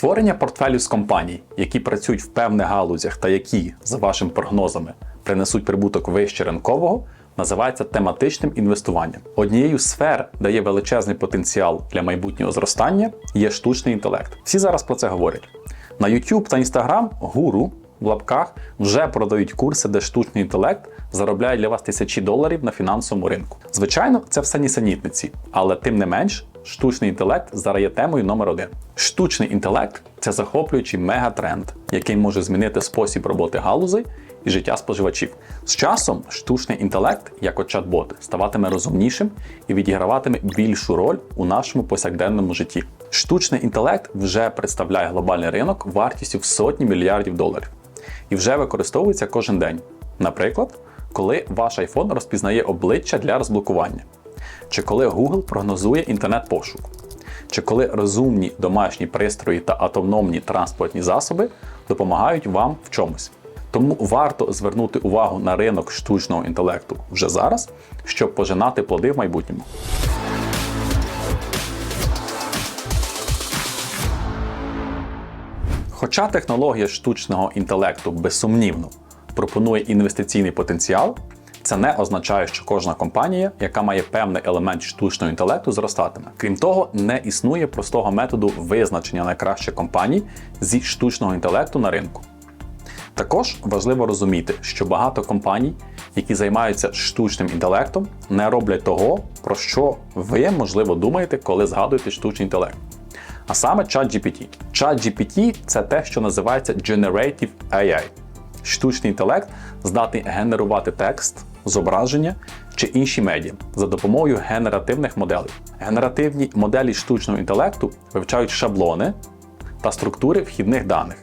Створення портфелю з компаній, які працюють в певних галузях та які, за вашими прогнозами, принесуть прибуток вище ринкового, називається тематичним інвестуванням. Однією з сфер, де є величезний потенціал для майбутнього зростання, є штучний інтелект. Всі зараз про це говорять. На YouTube та Instagram гуру в лапках вже продають курси, де штучний інтелект заробляє для вас тисячі доларів на фінансовому ринку. Звичайно, це все нісенітниці, але тим не менш, штучний інтелект зараз є темою номер один. Штучний інтелект це захоплюючий мегатренд, який може змінити спосіб роботи галузей і життя споживачів. З часом штучний інтелект, як от чат-боти, ставатиме розумнішим і відіграватиме більшу роль у нашому повсякденному житті. Штучний інтелект вже представляє глобальний ринок вартістю в сотні мільярдів доларів і вже використовується кожен день. Наприклад, коли ваш iPhone розпізнає обличчя для розблокування, чи коли Google прогнозує інтернет-пошук, чи коли розумні домашні пристрої та автономні транспортні засоби допомагають вам в чомусь. Тому варто звернути увагу на ринок штучного інтелекту вже зараз, щоб пожинати плоди в майбутньому. Хоча технологія штучного інтелекту безсумнівно пропонує інвестиційний потенціал, це не означає, що кожна компанія, яка має певний елемент штучного інтелекту, зростатиме. Крім того, не існує простого методу визначення найкращих компаній зі штучного інтелекту на ринку. Також важливо розуміти, що багато компаній, які займаються штучним інтелектом, не роблять того, про що ви, можливо, думаєте, коли згадуєте штучний інтелект. А саме ChatGPT. ChatGPT – це те, що називається Generative AI. Штучний інтелект здатний генерувати текст, зображення чи інші медіа за допомогою генеративних моделей. Генеративні моделі штучного інтелекту вивчають шаблони та структури вхідних даних,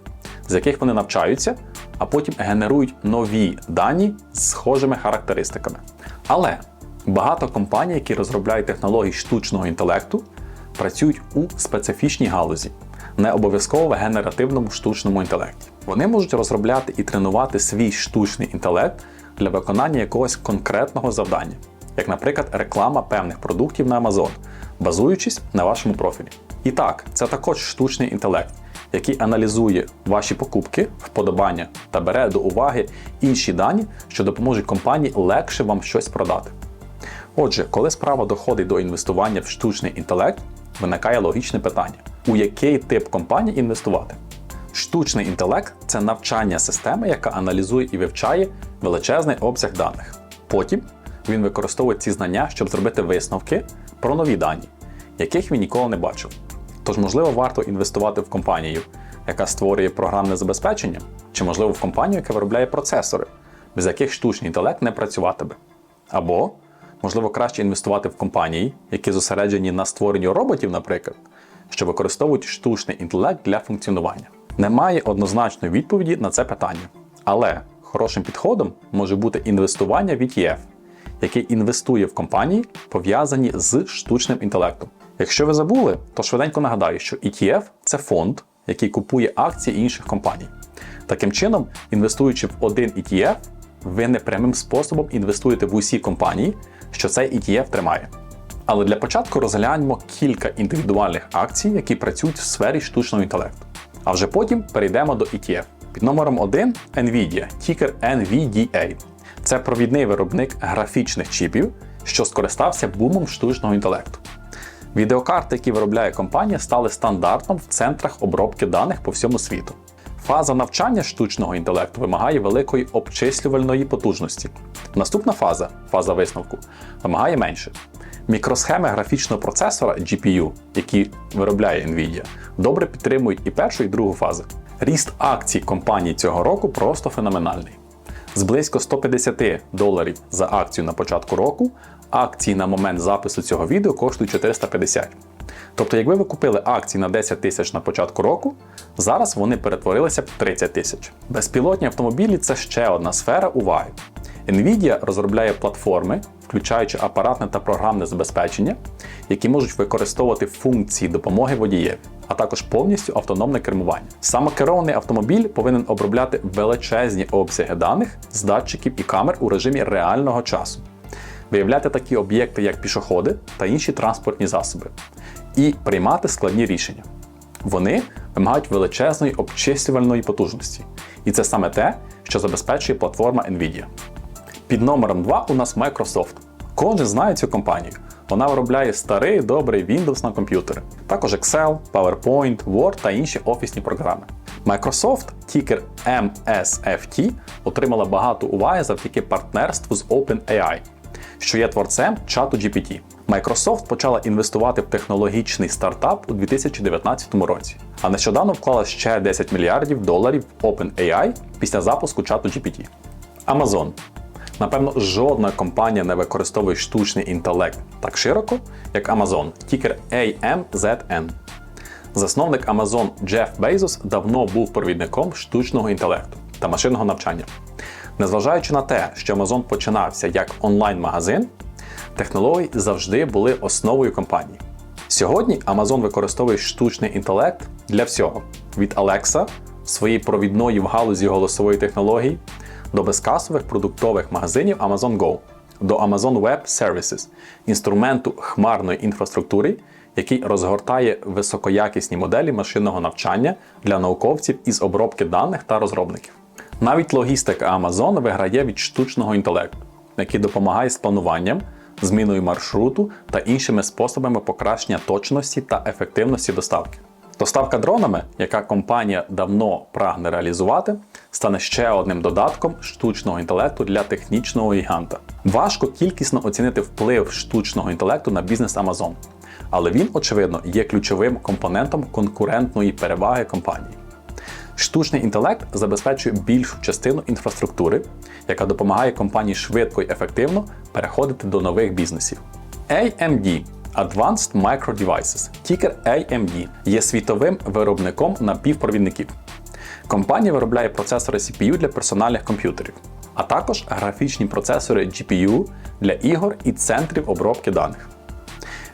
з яких вони навчаються, а потім генерують нові дані з схожими характеристиками. Але багато компаній, які розробляють технології штучного інтелекту, працюють у специфічній галузі, не обов'язково в генеративному штучному інтелекті. Вони можуть розробляти і тренувати свій штучний інтелект для виконання якогось конкретного завдання, як, наприклад, реклама певних продуктів на Amazon, базуючись на вашому профілі. І так, це також штучний інтелект, який аналізує ваші покупки, вподобання та бере до уваги інші дані, що допоможуть компанії легше вам щось продати. Отже, коли справа доходить до інвестування в штучний інтелект, виникає логічне питання: у який тип компанії інвестувати? Штучний інтелект це навчання системи, яка аналізує і вивчає величезний обсяг даних. Потім він використовує ці знання, щоб зробити висновки про нові дані, яких він ніколи не бачив. Тож, можливо, варто інвестувати в компанію, яка створює програмне забезпечення, чи, можливо, в компанію, яка виробляє процесори, без яких штучний інтелект не працюватиме. Або, можливо, краще інвестувати в компанії, які зосереджені на створенні роботів, наприклад, що використовують штучний інтелект для функціонування. Немає однозначної відповіді на це питання. Але хорошим підходом може бути інвестування в ETF, який інвестує в компанії, пов'язані з штучним інтелектом. Якщо ви забули, то швиденько нагадаю, що ETF це фонд, який купує акції інших компаній. Таким чином, інвестуючи в один ETF, ви непрямим способом інвестуєте в усі компанії, що цей ETF тримає. Але для початку розгляньмо кілька індивідуальних акцій, які працюють в сфері штучного інтелекту. А вже потім перейдемо до ETF. Під номером 1 Nvidia, тікер NVDA. Це провідний виробник графічних чіпів, що скористався бумом штучного інтелекту. Відеокарти, які виробляє компанія, стали стандартом в центрах обробки даних по всьому світу. Фаза навчання штучного інтелекту вимагає великої обчислювальної потужності. Наступна фаза, фаза висновку, вимагає менше. Мікросхеми графічного процесора GPU, які виробляє Nvidia, добре підтримують і першу, і другу фази. Ріст акцій компанії цього року просто феноменальний. З близько 150 доларів за акцію на початку року, акції на момент запису цього відео коштують 450. Тобто, якби ви купили акції на 10 тисяч на початку року, зараз вони перетворилися в 30 тисяч. Безпілотні автомобілі це ще одна сфера уваги. Nvidia розробляє платформи, включаючи апаратне та програмне забезпечення, які можуть використовувати функції допомоги водієві, а також повністю автономне кермування. Самокерований автомобіль повинен обробляти величезні обсяги даних з датчиків і камер у режимі реального часу, виявляти такі об'єкти, як пішоходи та інші транспортні засоби, і приймати складні рішення. Вони вимагають величезної обчислювальної потужності. І це саме те, що забезпечує платформа Nvidia. Під номером 2 у нас Microsoft. Кожен знає цю компанію. Вона виробляє старий добрий Windows на комп'ютери, також Excel, PowerPoint, Word та інші офісні програми. Microsoft, тікер MSFT, отримала багато уваги завдяки партнерству з OpenAI, що є творцем чату GPT. Microsoft почала інвестувати в технологічний стартап у 2019 році, а нещодавно вклала ще 10 мільярдів доларів в OpenAI після запуску чату GPT. Amazon. Напевно, жодна компанія не використовує штучний інтелект так широко, як Amazon, тікер AMZN. Засновник Amazon Джеф Бейзос давно був провідником штучного інтелекту та машинного навчання. Незважаючи на те, що Amazon починався як онлайн-магазин, технології завжди були основою компанії. Сьогодні Amazon використовує штучний інтелект для всього: від Alexa, своєї провідної в галузі голосової технології, до безкасових продуктових магазинів Amazon Go, до Amazon Web Services, інструменту хмарної інфраструктури, який розгортає високоякісні моделі машинного навчання для науковців із обробки даних та розробників. Навіть логістика Amazon виграє від штучного інтелекту, який допомагає з плануванням, зміною маршруту та іншими способами покращення точності та ефективності доставки. Доставка дронами, яка компанія давно прагне реалізувати, стане ще одним додатком штучного інтелекту для технічного гіганта. Важко кількісно оцінити вплив штучного інтелекту на бізнес Amazon, але він, очевидно, є ключовим компонентом конкурентної переваги компанії. Штучний інтелект забезпечує більшу частину інфраструктури, яка допомагає компанії швидко і ефективно переходити до нових бізнесів. AMD Advanced Micro Devices, тікер AMD, є світовим виробником напівпровідників. Компанія виробляє процесори CPU для персональних комп'ютерів, а також графічні процесори GPU для ігор і центрів обробки даних.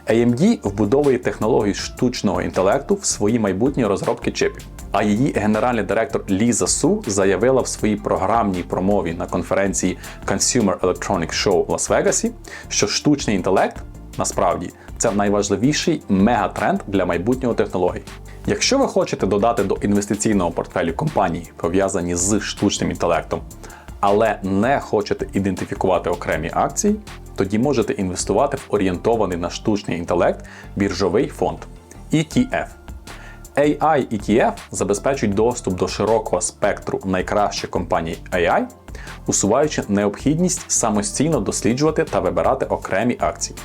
AMD вбудовує технології штучного інтелекту в свої майбутні розробки чипів. А її генеральний директор Ліза Су заявила в своїй програмній промові на конференції Consumer Electronic Show в Лас-Вегасі, що штучний інтелект насправді це найважливіший мегатренд для майбутнього технологій. Якщо ви хочете додати до інвестиційного портфелю компанії, пов'язані з штучним інтелектом, але не хочете ідентифікувати окремі акції, тоді можете інвестувати в орієнтований на штучний інтелект біржовий фонд ETF. AI ETF забезпечують доступ до широкого спектру найкращих компаній AI, усуваючи необхідність самостійно досліджувати та вибирати окремі акції.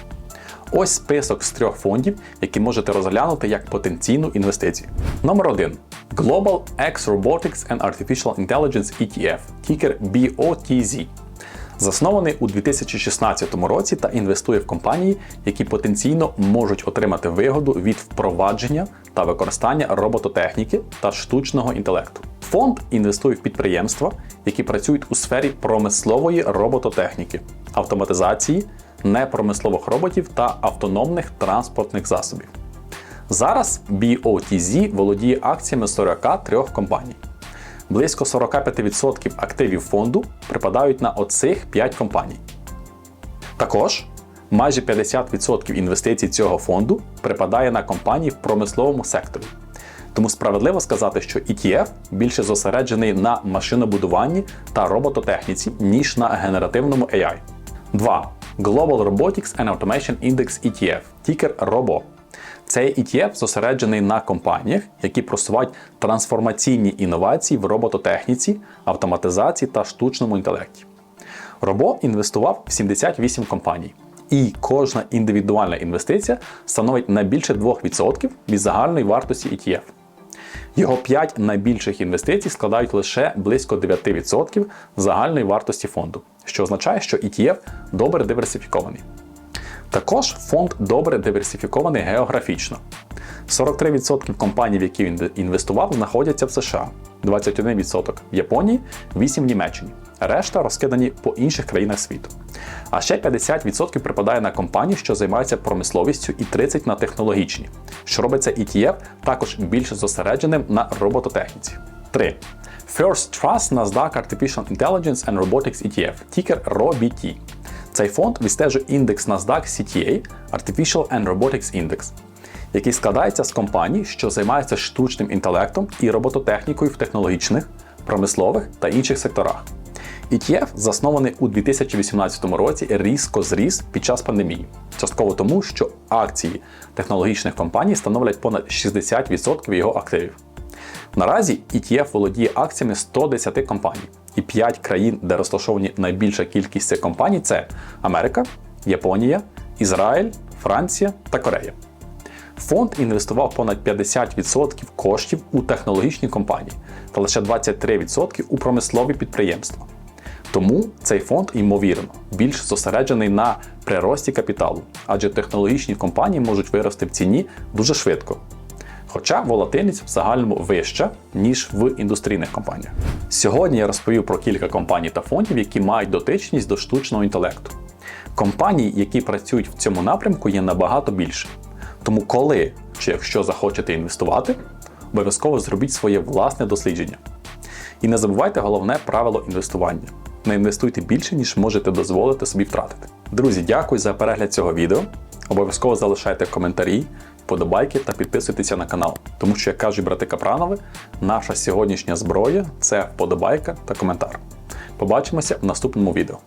Ось список з трьох фондів, які можете розглянути як потенційну інвестицію. Номер 1. Global X Robotics and Artificial Intelligence ETF, тікер BOTZ. Заснований у 2016 році та інвестує в компанії, які потенційно можуть отримати вигоду від впровадження та використання робототехніки та штучного інтелекту. Фонд інвестує в підприємства, які працюють у сфері промислової робототехніки, автоматизації, непромислових роботів та автономних транспортних засобів. Зараз BOTZ володіє акціями 43 компаній. Близько 45% активів фонду припадають на оцих 5 компаній. Також майже 50% інвестицій цього фонду припадає на компанії в промисловому секторі. Тому справедливо сказати, що ETF більше зосереджений на машинобудуванні та робототехніці, ніж на генеративному AI. 2. Global Robotics and Automation Index ETF, тікер ROBO. Цей ETF зосереджений на компаніях, які просувають трансформаційні інновації в робототехніці, автоматизації та штучному інтелекті. Робо інвестував в 78 компаній, і кожна індивідуальна інвестиція становить не більше 2% від загальної вартості ETF. Його 5 найбільших інвестицій складають лише близько 9% загальної вартості фонду, що означає, що ETF добре диверсифікований. Також фонд добре диверсифікований географічно. 43% компаній, в які він інвестував, знаходяться в США, 21% в Японії, 8% в Німеччині. Решта розкидані по інших країнах світу. А ще 50% припадає на компанії, що займаються промисловістю, і 30% на технологічні, що робиться ETF також більш зосередженим на робототехніці. 3. First Trust NASDAQ Artificial Intelligence and Robotics ETF, тікер ROBT. Цей фонд відстежує індекс NASDAQ CTA Artificial and Robotics Index. який складається з компаній, що займаються штучним інтелектом і робототехнікою в технологічних, промислових та інших секторах. ETF, заснований у 2018 році, різко зріс під час пандемії, частково тому, що акції технологічних компаній становлять понад 60% його активів. Наразі ETF володіє акціями 110 компаній, і 5 країн, де розташовані найбільша кількість компаній, це Америка, Японія, Ізраїль, Франція та Корея. Фонд інвестував понад 50% коштів у технологічні компанії та лише 23% у промислові підприємства. Тому цей фонд, ймовірно, більш зосереджений на прирості капіталу, адже технологічні компанії можуть вирости в ціні дуже швидко. Хоча волатильність в загальному вища, ніж в індустрійних компаніях. Сьогодні я розповів про кілька компаній та фондів, які мають дотичність до штучного інтелекту. Компаній, які працюють в цьому напрямку, є набагато більше. Тому, коли чи якщо захочете інвестувати, обов'язково зробіть своє власне дослідження. І не забувайте головне правило інвестування: не інвестуйте більше, ніж можете дозволити собі втратити. Друзі, дякую за перегляд цього відео. Обов'язково залишайте коментарі, подобайки та підписуйтеся на канал. Тому що, як кажуть брати Капранови, наша сьогоднішня зброя це вподобайка та коментар. Побачимося в наступному відео.